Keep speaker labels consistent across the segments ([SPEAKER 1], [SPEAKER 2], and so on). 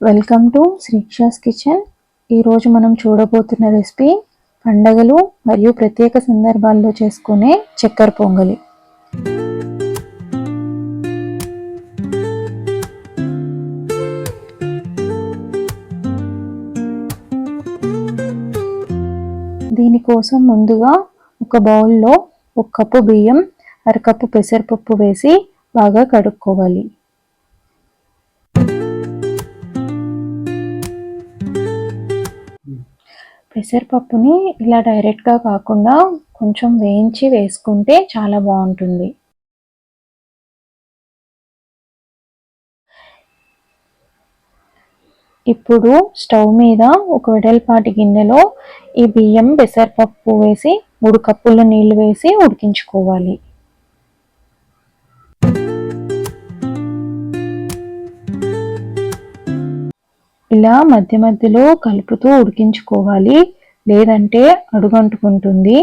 [SPEAKER 1] Welcome to Srikshas kitchen ఈరోజు మనం చూడబోతున్న recipe పండగలు మరియు ప్రత్యేక సందర్భాల్లో చేసుకునే చక్కెర పొంగలి. దీనికోసం ముందుగా ఒక బౌల్లో ఒక కప్పు బియ్యం అరకప్పు పెసరపప్పు వేసి బాగా కడుక్కోవాలి. పెసరపప్పుని ఇలా డైరెక్ట్గా కాకుండా కొంచెం వేయించి వేసుకుంటే చాలా బాగుంటుంది. ఇప్పుడు స్టవ్ మీద ఒక వెడల్పాటి గిన్నెలో ఈ బియ్యం పెసరపప్పు వేసి మూడు కప్పుల నీళ్ళు వేసి ఉడికించుకోవాలి. ఇలా మధ్య మధ్యలో కలుపుతూ ఉడికించుకోవాలి. లేదంటే అడుగంటుకుంటుంది.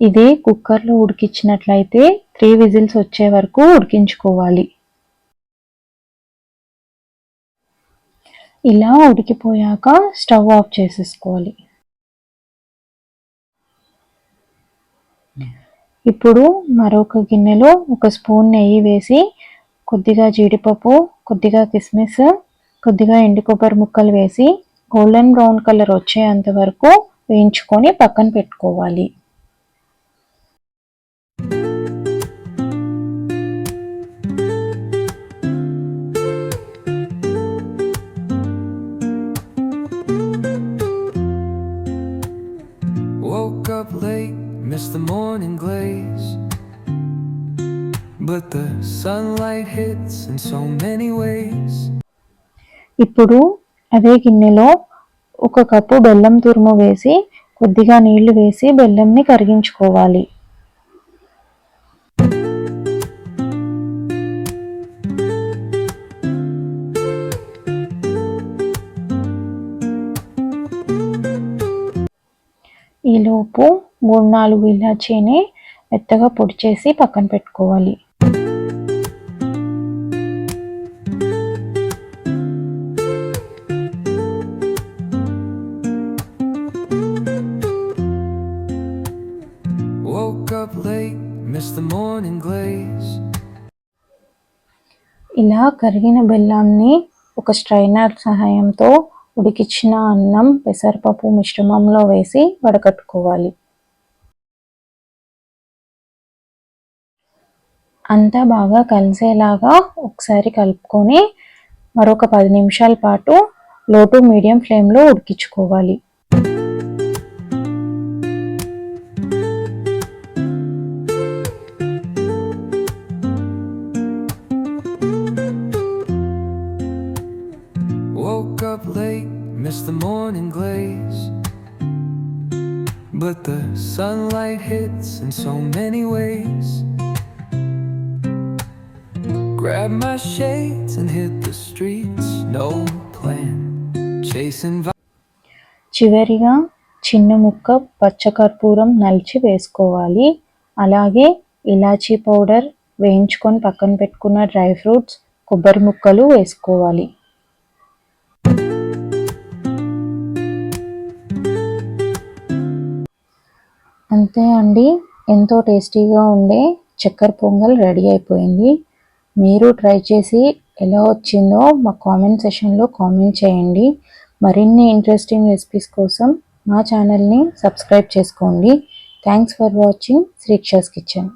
[SPEAKER 1] ఇది కుక్కర్లో ఉడికించినట్లయితే త్రీ విజిల్స్ వచ్చే వరకు ఉడికించుకోవాలి. ఇలా ఉడికిపోయాక స్టవ్ ఆఫ్ చేసేసుకోవాలి. ఇప్పుడు మరొక గిన్నెలో ఒక స్పూన్ నెయ్యి వేసి కొద్దిగా జీడిపప్పు కొద్దిగా కిస్మిస్ కొద్దిగా ఎండు కొబ్బరి ముక్కలు వేసి గోల్డెన్ బ్రౌన్ కలర్ వచ్చేంత వరకు వేయించుకొని పక్కన పెట్టుకోవాలి
[SPEAKER 2] Woke up late, missed the morning glaze.
[SPEAKER 1] ఇప్పుడు అదే గిన్నెలో ఒక కప్పు బెల్లం తురుము వేసి కొద్దిగా నీళ్ళు వేసి బెల్లంని కరిగించుకోవాలి. ఈలోపు మూడు నాలుగు ఇలాచీని మెత్తగా పొడి చేసి పక్కన పెట్టుకోవాలి.
[SPEAKER 2] Late, the morning glaze.
[SPEAKER 1] ఇలా కరిగిన బెల్లాన్ని ఒక స్ట్రైనర్ సహాయంతో ఉడికించిన అన్నం పెసరపప్పు మిశ్రమంలో వేసి వడకట్టుకోవాలి అంతా బాగా కలిసేలాగా ఒకసారి కలుపుకొని మరొక పది నిమిషాల పాటు లో టు మీడియం ఫ్లేమ్లో ఉడికించుకోవాలి
[SPEAKER 2] miss the morning glaze. But the sunlight hits in so many ways. Grab my shades and hit the streets, no plan. Chasing vi-
[SPEAKER 1] చివరిగా చిన్న ముక్క పచ్చకర్పూరం నలిచి వేసుకోవాలి అలాగే ఇలాచీ పౌడర్ వేయించుకొని పక్కన పెట్టుకున్న డ్రై ఫ్రూట్స్ కొబ్బరి ముక్కలు వేసుకోవాలి అంతే అండి. ఎంతో టేస్టీగా ఉండే చక్కెర పొంగల్ రెడీ అయిపోయింది. మీరు ట్రై చేసి ఎలా వచ్చిందో మా కామెంట్ సెషన్లో కామెంట్ చేయండి. మరిన్ని ఇంట్రెస్టింగ్ రెసిపీస్ కోసం మా ఛానల్ని సబ్స్క్రైబ్ చేసుకోండి. Thanks for watching Sreeksha's kitchen.